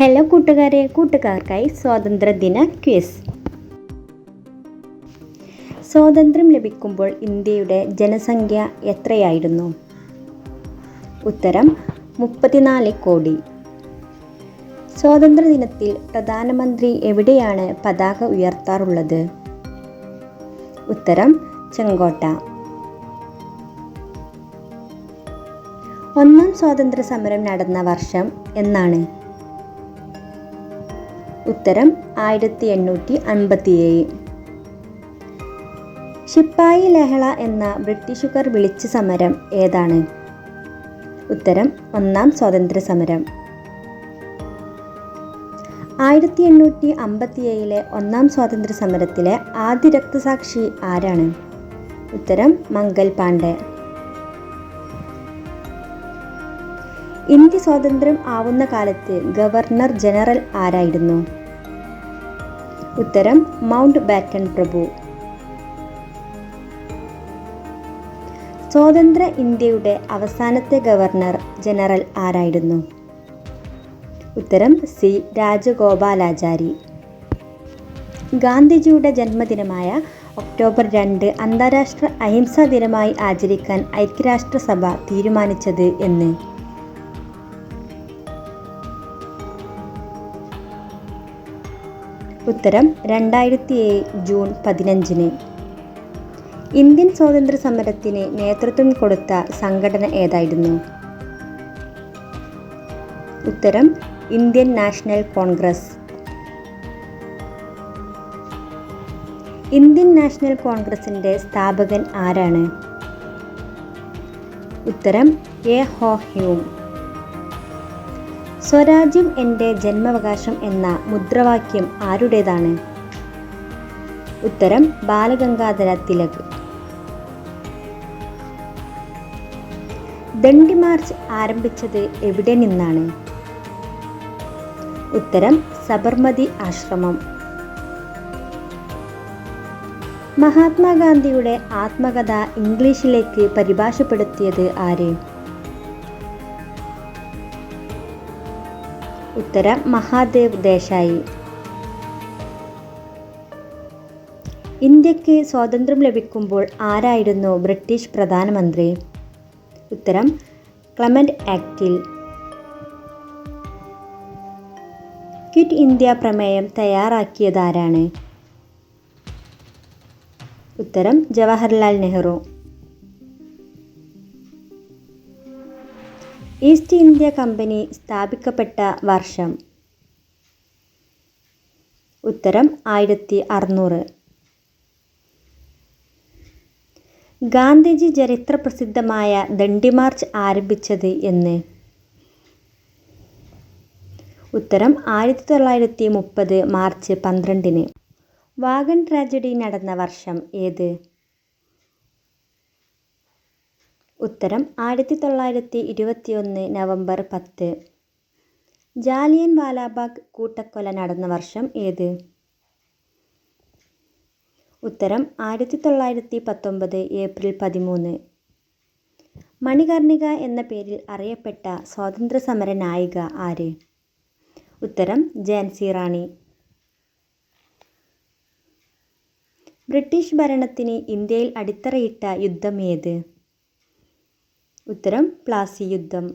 Hello കൂട്ടുകാരെ. കൂട്ടുകാർക്കായി സ്വാതന്ത്ര്യദിന quiz. സ്വാതന്ത്ര്യം ലഭിക്കുമ്പോൾ ഇന്ത്യയുടെ ജനസംഖ്യ എത്രയായിരുന്നു? ഉത്തരം മുപ്പത്തിനാല് കോടി. സ്വാതന്ത്ര്യദിനത്തിൽ പ്രധാനമന്ത്രി എവിടെയാണ് പതാക ഉയർത്താറുള്ളത്? ഉത്തരം ചെങ്കോട്ട. ഒന്നാം സ്വാതന്ത്ര്യ സമരം നടന്ന വർഷം എന്നാണ്? ഉത്തരം ആയിരത്തി എണ്ണൂറ്റി അൻപത്തിയേഴ് ശിപ്പായി ലഹള എന്ന ബ്രിട്ടീഷുകാർ വിളിച്ച സമരം ഏതാണ്? ഉത്തരം ഒന്നാം സ്വാതന്ത്ര്യ സമരം ആയിരത്തി എണ്ണൂറ്റി അമ്പത്തിയേഴിലെ ഒന്നാം സ്വാതന്ത്ര്യ സമരത്തിലെ ആദ്യ രക്തസാക്ഷി ആരാണ്? ഉത്തരം മംഗൽ പാണ്ഡെ. ഇന്ത്യ സ്വാതന്ത്ര്യം ആവുന്ന കാലത്ത് ഗവർണർ ജനറൽ ആരായിരുന്നു? ഉത്തരം മൗണ്ട് ബാറ്റൺ പ്രഭു. സ്വതന്ത്ര ഇന്ത്യയുടെ അവസാനത്തെ ഗവർണർ ജനറൽ ആരായിരുന്നു? ഉത്തരം സി. രാജഗോപാലാചാരി. ഗാന്ധിജിയുടെ ജന്മദിനമായ ഒക്ടോബർ രണ്ട് അന്താരാഷ്ട്ര അഹിംസാ ദിനമായി ആചരിക്കാൻ ഐക്യരാഷ്ട്രസഭ തീരുമാനിച്ചത് എന്ന്. ഉത്തരം രണ്ടായിരത്തി ഏഴ് ജൂൺ പതിനഞ്ചിന്. ഇന്ത്യൻ സ്വാതന്ത്ര്യ സമരത്തിന് നേതൃത്വം കൊടുത്ത സംഘടന ഏതായിരുന്നു? ഉത്തരം Indian national congress. Indian national കോൺഗ്രസിന്റെ സ്ഥാപകൻ ആരാണ്? ഉത്തരം എ ഹോ ഹ്യൂം സ്വരാജ്യം എന്റെ ജന്മവകാശം എന്ന മുദ്രാവാക്യം ആരുടേതാണ്? ഉത്തരം ബാലഗംഗാധര തിലക്. ദണ്ഡി മാർച്ച് ആരംഭിച്ചത് എവിടെ നിന്നാണ്? ഉത്തരം സബർമതി ആശ്രമം. മഹാത്മാഗാന്ധിയുടെ ആത്മകഥ ഇംഗ്ലീഷിലേക്ക് പരിഭാഷപ്പെടുത്തിയത് ആര്? ഉത്തരം മഹാദേവ് ദേശായി. ഇന്ത്യയ്ക്ക് സ്വാതന്ത്ര്യം ലഭിക്കുമ്പോൾ ആരായിരുന്നു ബ്രിട്ടീഷ് പ്രധാനമന്ത്രി? ഉത്തരം ക്ലമന്റ് ആക്റ്റിൽ. ക്വിറ്റ് ഇന്ത്യ പ്രമേയം തയ്യാറാക്കിയതാരാണ്? ഉത്തരം Jawaharlal Nehru. East India company സ്ഥാപിക്കപ്പെട്ട വർഷം. ഉത്തരം ആയിരത്തി അറുന്നൂറ്. ഗാന്ധിജി ചരിത്ര പ്രസിദ്ധമായ ദണ്ഡി മാർച്ച് ആരംഭിച്ചത് എന്ന്. ഉത്തരം ആയിരത്തി തൊള്ളായിരത്തി മുപ്പത് മാർച്ച് പന്ത്രണ്ടിന്. വാഗൺ ട്രാജഡി നടന്ന വർഷം ഏത്? ഉത്തരം ആയിരത്തി തൊള്ളായിരത്തി ഇരുപത്തിയൊന്ന് നവംബർ പത്ത്. ജാലിയൻ വാലാബാഗ് കൂട്ടക്കൊല നടന്ന വർഷം ഏത്? ഉത്തരം ആയിരത്തി തൊള്ളായിരത്തി പത്തൊമ്പത് ഏപ്രിൽ പതിമൂന്ന്. മണികർണിക എന്ന പേരിൽ അറിയപ്പെട്ട സ്വാതന്ത്ര്യ സമര നായിക ആര്? ഉത്തരം ജാൻസി റാണി. ബ്രിട്ടീഷ് ഭരണത്തിന് ഇന്ത്യയിൽ അടിത്തറയിട്ട യുദ്ധം ഏത്? ഉത്തരം പ്ലാസി യുദ്ധം